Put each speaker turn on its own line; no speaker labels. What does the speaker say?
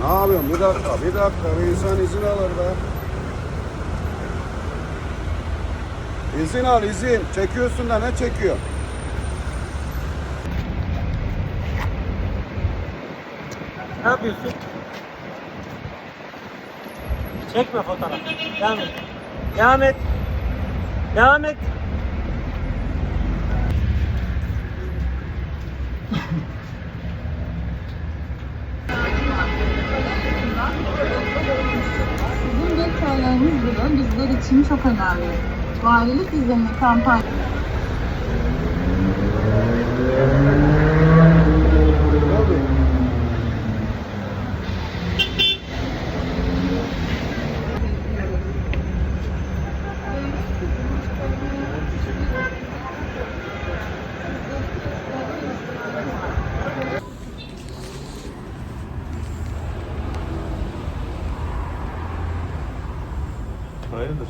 Ne yapıyorsun? Bir dakika, bir dakika. Bir insan izin alır be. İzin al, izin. Çekiyorsun da ne çekiyor?
Ne yapıyorsun? Çekme fotoğraf. Devam et. Devam et. Devam et.
Sizin detaylarınız bile bizler için çok önemli. Valilik izinli kampanya
Hayırdır?